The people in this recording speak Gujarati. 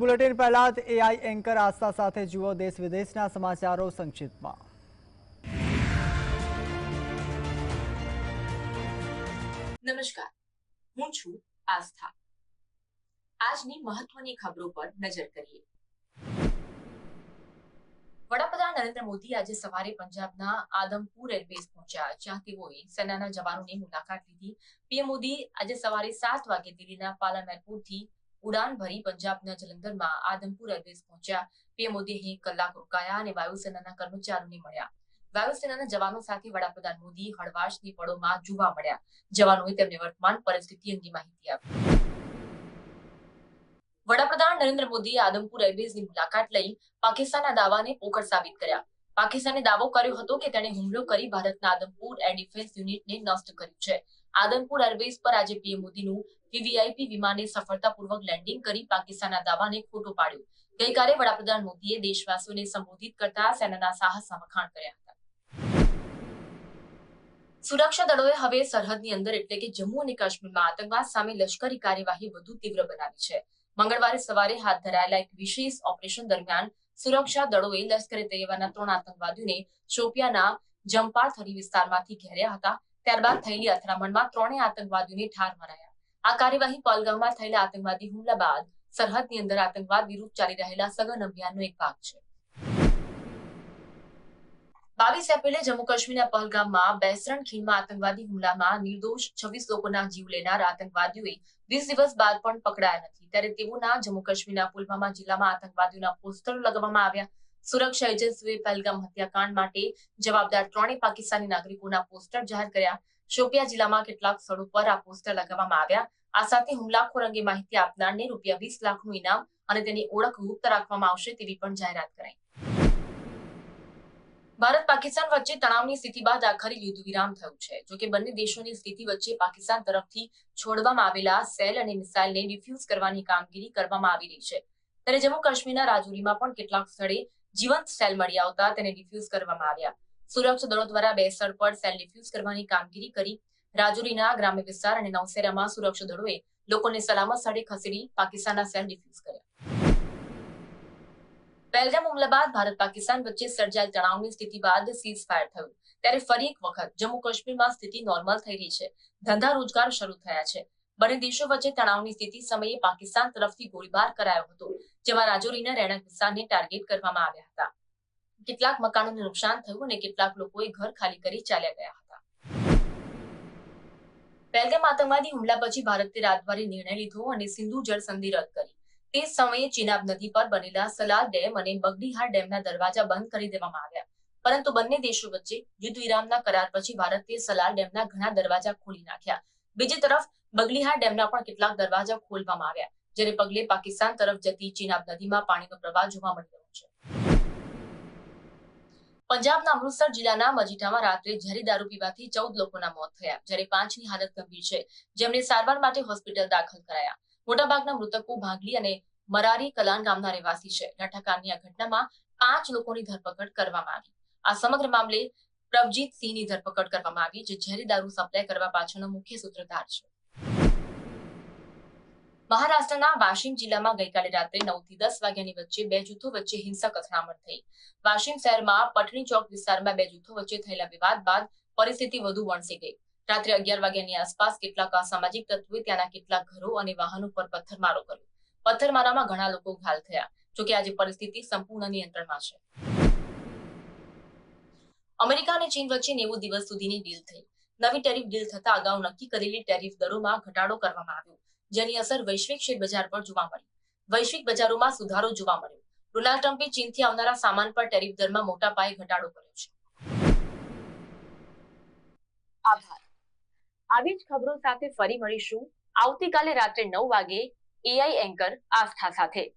બુલેટિન પહેલા એઆઈ એન્કર આસ્થા સાથે જુઓ દેશ વિદેશના સમાચારો સંક્ષિપ્તમાં. નમસ્કાર. હું છું આસ્થા. આજની મહત્વની ખબરો પર નજર કરીએ. વડાપ્રધાન નરેન્દ્ર મોદી આજે સવારે પંજાબના આદમપુર એરબેઝ પહોંચ્યા, જ્યાં તેઓએ સેનાના જવાનોની મુલાકાત લીધી. પીએમ મોદી આજે સવારે સાત વાગે દિલ્હીના પાલમ એરપોર્ટથી ઉડાન ભરી પંજાબના જલંધરમાં આદમપુર એરબેઝ પહોંચ્યા. પીએમ મોદી અહીં કલાક રોકાયા અને વાયુસેનાના કર્મચારીઓને મળ્યા. વાયુસેનાના જવાનો સાથે વડાપ્રધાન મોદી હળવાશની પળોમાં જોવા મળ્યા. જવાનોએ તેમને વર્તમાન પરિસ્થિતિ અંગે માહિતી આપી. વડાપ્રધાન નરેન્દ્ર મોદીએ આદમપુર એરબેઝની મુલાકાત લઈ પાકિસ્તાનના દાવાને પોકળ સાબિત કર્યા. પાકિસ્તાને દાવો કર્યો હતો કે તેણે હુમલો કરી ભારતના આદમપુર એર ડિફેન્સ યુનિટને નષ્ટ કર્યું છે. આદમપુર એરબેઝ પર આજે પીએમ મોદીનું વીવીઆઈપી વિમાને સફળતાપૂર્વક લેન્ડિંગ કરી પાકિસ્તાનના દાવાને ખોટો પાડ્યો. ગઈકાલે વડાપ્રધાન મોદીએ દેશવાસીઓને સંબોધિત કરતા સેનાના સાહસના વખાણ કર્યા હતા. સુરક્ષા દળોએ હવે સરહદની અંદર એટલે કે જમ્મુ અને કાશ્મીરમાં આતંકવાદ સામે લશ્કરી કાર્યવાહી વધુ તીવ્ર બનાવી છે. મંગળવારે સવારે હાથ ધરાયેલા એક વિશેષ ઓપરેશન દરમિયાન સુરક્ષા દળોએ લશ્કરે તૈયબાના ત્રણ આતંકવાદીઓને શોપિયાના જંપાર થરી વિસ્તારમાંથી ઘેર્યા હતા. ત્યારબાદ થયેલી અથડામણમાં ત્રણેય આતંકવાદીઓને ઠાર મરાયા. આ કાર્યવાહી પહલગામમાં થયેલા આતંકવાદી હુમલા બાદ સરહદની અંદર આતંકવાદ વિરુદ્ધ ચાલી રહેલા સઘન અભિયાનનો એક ભાગ છે. બાવીસ એપ્રિલે જમ્મુ કાશ્મીરના પહલગામમાં બેસરણ ખીણમાં આતંકવાદી હુમલામાં નિર્દોષ છવ્વીસ લોકોના જીવ લેનાર આતંકવાદીઓએ વીસ દિવસ બાદ પણ પકડાયા નથી. ત્યારે તેઓના જમ્મુ કાશ્મીરના પુલવામા જિલ્લામાં આતંકવાદીઓના પોસ્ટરો લગાવવામાં આવ્યા. સુરક્ષા એજન્સીઓએ પહેલગામ હત્યાકાંડ માટે જવાબદાર ત્રણેય પાકિસ્તાની નાગરિકોના પોસ્ટર જાહેર કર્યા. શોપિયા જિલ્લામાં કેટલાક સ્થળો પર આ પોસ્ટર લગાવવામાં આવ્યા. આ સાથે હુમલાખોર અંગે માહિતી આપનારને રૂપિયા વીસ લાખનું ઇનામ અને તેની ઓળખ ગુપ્ત રાખવામાં આવશે તેવી પણ જાહેરાત કરાઈ. ભારત પાકિસ્તાન વચ્ચે તણાવની સ્થિતિ બાદ આખરે યુદ્ધ વિરામ થયું છે. જોકે બંને દેશોની સ્થિતિ વચ્ચે પાકિસ્તાન તરફથી છોડવામાં આવેલા સેલ અને મિસાઇલને ડિફ્યુઝ કરવાની કામગીરી કરવામાં આવી રહી છે. ત્યારે જમ્મુ કાશ્મીરના રાજૌરીમાં પણ કેટલાક સ્થળે જીવંત સેલ મળી આવતા તેને ડિફ્યુઝ કરવામાં આવ્યા. સુરક્ષા દળો દ્વારા બે સ્થળ પર સેલ ડિફ્યુઝ કરવાની કામગીરી કરી રાજુરીના ગ્રામ્ય વિસ્તાર અને નવસેરામાં સુરક્ષા દળોએ લોકોને સલામત સ્થળે ખસેડી પાકિસ્તાનના સેલ ડિફ્યુઝ કર્યા. પહેલગામ હુમલા બાદ ભારત પાકિસ્તાન વચ્ચે સર્જાયેલ તણાવની સ્થિતિ બાદ સીઝ ફાયર થયું. ત્યારે ફરી એક વખત જમ્મુ કાશ્મીરમાં સ્થિતિ નોર્મલ થઈ રહી છે. ધંધા રોજગાર શરૂ થયા છે. બંને દેશો વચ્ચે તણાવની સ્થિતિ સમયે પાકિસ્તાન તરફથી ગોળીબાર કરાયો હતો, જેમાં રાજૌરીના રહેણાંક વિસ્તારને ટાર્ગેટ કરવામાં આવ્યા હતા. કેટલાક મકાનોને નુકસાન થયું અને કેટલાક લોકોએ ઘર ખાલી કરી ચાલ્યા ગયા હતા. પહેલગામ આતંકવાદી હુમલા પછી ભારતે રાતવારે નિર્ણય લીધો અને સિંધુ જળ સંધિ રદ કરી. તે સમયે ચિનાબ નદી પર બનેલા સલાર ડેમ અને બગડીહાર ડેમના દરવાજા બંધ કરી દેવામાં આવ્યા. પરંતુ બંને દેશો વચ્ચે યુદ્ધ વિરામના કરાર પછી ભારતે સલાર ડેમના ઘણા દરવાજા ખોલી નાખ્યા. બીજી તરફ બગલીહાર ડેમના પણ કેટલાક દરવાજા ખોલવામાં આવ્યા જેને પગલે પાકિસ્તાન તરફ જતી ચિનાબ નદીમાં પાણીનો પ્રવાહ જોવા મળી રહ્યો છે પંજાબના અમૃતસર જિલ્લાના મજીઠામાં રાત્રે ઝેરી દારૂ પીવાથી ચૌદ લોકોના મોત થયા. જ્યારે પાંચની હાલત ગંભીર છે જેમને સારવાર માટે હોસ્પિટલ દાખલ કરાયા. મોટાભાગના મૃતકો ભાગલી અને મરારી કલાન ગામના રહેવાસી છે. લઠાકાંડની આ ઘટનામાં પાંચ લોકોની ધરપકડ કરવામાં આવી. આ સમગ્ર મામલે પ્રભજીત સિંહની ધરપકડ કરવામાં આવી, જે ઝેરી દારૂ સપ્લાય કરવા પાછળનો મુખ્ય સૂત્રધાર છે. મહારાષ્ટ્રના વાશિમ જિલ્લામાં ગઈકાલે રાત્રે નવથી દસ વાગ્યાની વચ્ચે બે જૂથો વચ્ચે હિંસક અથડામણ થઈ. વાશિમ શહેરમાં પટણી ચોક વિસ્તારમાં બે જૂથો વચ્ચે થયેલા વિવાદ બાદ પરિસ્થિતિ વધુ વણસી ગઈ. રાત્રે અગિયાર વાગ્યાની આસપાસ કેટલાક અસામાજિક તત્વોએ ત્યાંના કેટલાક ઘરો અને વાહનો પર પથ્થરમારો કર્યો. પથ્થરમારામાં ઘણા લોકો ઘાલ થયા જોકે આજે પરિસ્થિતિ સંપૂર્ણ નિયંત્રણમાં છે. અમેરિકા અને ચીન વચ્ચે નેવું દિવસ સુધીની ડીલ થઈ. નવી ટેરિફ ડીલ થતા અગાઉ નક્કી કરેલી ટેરિફ દરોમાં ઘટાડો કરવામાં આવ્યો. જેની અસર વૈશ્વિક શેર બજાર પર જોવા મળી. વૈશ્વિક બજારોમાં સુધારો જોવા મળ્યો. ડોનાલ્ડ ટ્રમ્પે ચીનથી આવનારા સામાન પર ટેરિફ દરમાં મોટા પાયે ઘટાડો કર્યો છે. આભાર. આવી જ ખબરો સાથે ફરી મળીશું. આવતીકાલે રાત્રે નવ વાગે એઆઈ એન્કર આસ્થા સાથે.